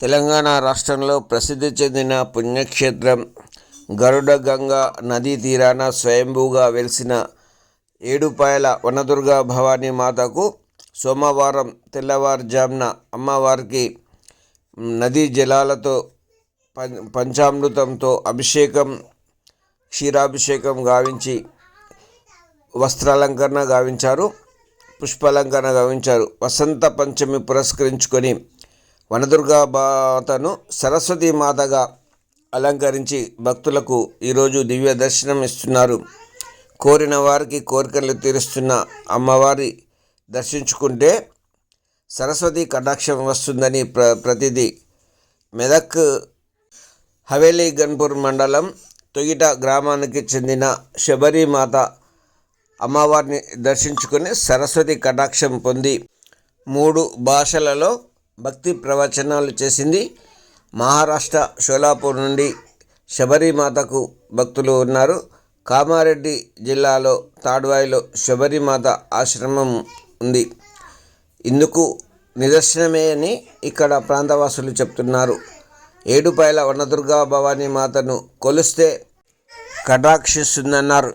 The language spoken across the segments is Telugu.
తెలంగాణ రాష్ట్రంలో ప్రసిద్ధి చెందిన పుణ్యక్షేత్రం గరుడగంగ నదీ తీరాన స్వయంభూగా వెలిసిన ఏడుపాయల వనదుర్గా భవానీ మాతకు సోమవారం తెల్లవారుజామున అమ్మవారికి నదీ జలాలతో పం పంచామృతంతో అభిషేకం క్షీరాభిషేకం గావించి వస్త్రాలంకరణ గావించారు పుష్పాలంకరణ గావించారు. వసంత పంచమి పురస్కరించుకొని వనదుర్గా మాతను సరస్వతి మాతగా అలంకరించి భక్తులకు ఈరోజు దివ్య దర్శనం ఇస్తున్నారు. కోరిన వారికి కోరికలు తీరుస్తున్న అమ్మవారి దర్శించుకుంటే సరస్వతి కటాక్షం వస్తుందని ప్ర ప్రతిదీ మెదక్ హవేలీ గన్పూర్ మండలం తొగిట గ్రామానికి చెందిన శబరిమాత అమ్మవారిని దర్శించుకుని సరస్వతి కటాక్షం పొంది మూడు భాషలలో భక్తి ప్రవచనాలు చేసింది. మహారాష్ట్ర షోలాపూర్ నుండి శబరిమాతకు భక్తులు ఉన్నారు. కామారెడ్డి జిల్లాలో తాడ్వాయిలో శబరిమాత ఆశ్రమం ఉంది. ఇందుకు నిదర్శనమే అని ఇక్కడ ప్రాంతవాసులు చెప్తున్నారు. ఏడుపాయల వనదుర్గా భవానీ మాతను కొలిస్తే కటాక్షిస్తుందన్నారు.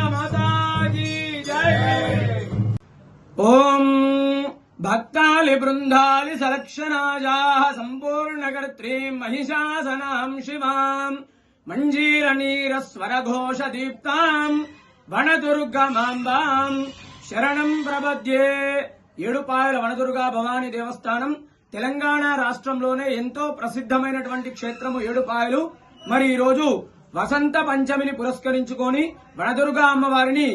ఓం భక్తాలి బృందాలి సలక్షణాజా సంపూర్ణకర్త్రీ మహిషాసనాం శివాం మంజీర నీర స్వర దీప్తాం వనదుర్గమాంబాం శరణం ప్రపద్యే. ఏడుపాయల వనదుర్గా భవానీ దేవస్థానం తెలంగాణ రాష్ట్రంలోనే ఎంతో ప్రసిద్ధమైనటువంటి క్షేత్రము ఏడుపాయలు. మరి ఈరోజు వసంత పంచమిని పురస్కరించుకొని వనదుర్గా అమ్మవారిని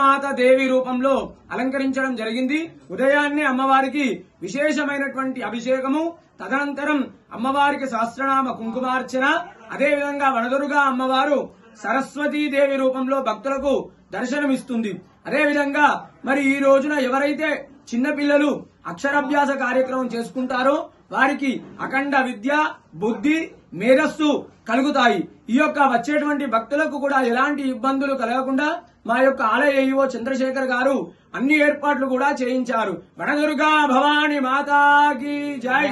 మాత దేవి రూపంలో అలంకరించడం జరిగింది. ఉదయాన్నే అమ్మవారికి విశేషమైనటువంటి అభిషేకము తదనంతరం అమ్మవారికి సహస్రనామ కుంకుమార్చన అదేవిధంగా వనదురుగా అమ్మవారు సరస్వతీ దేవి రూపంలో భక్తులకు దర్శనమిస్తుంది. అదేవిధంగా మరి ఈ రోజున ఎవరైతే చిన్నపిల్లలు అక్షరాభ్యాస కార్యక్రమం చేసుకుంటారో వారికి అఖండ విద్య బుద్ధి మేధస్సు కలుగుతాయి. ఈ యొక్క వచ్చేటువంటి భక్తులకు కూడా ఎలాంటి ఇబ్బందులు కలగకుండా మా యొక్క ఆలయ ఏఈఓ చంద్రశేఖర్ గారు అన్ని ఏర్పాట్లు కూడా చేయించారు. వనదుర్గా భవాని మాతాకి జై.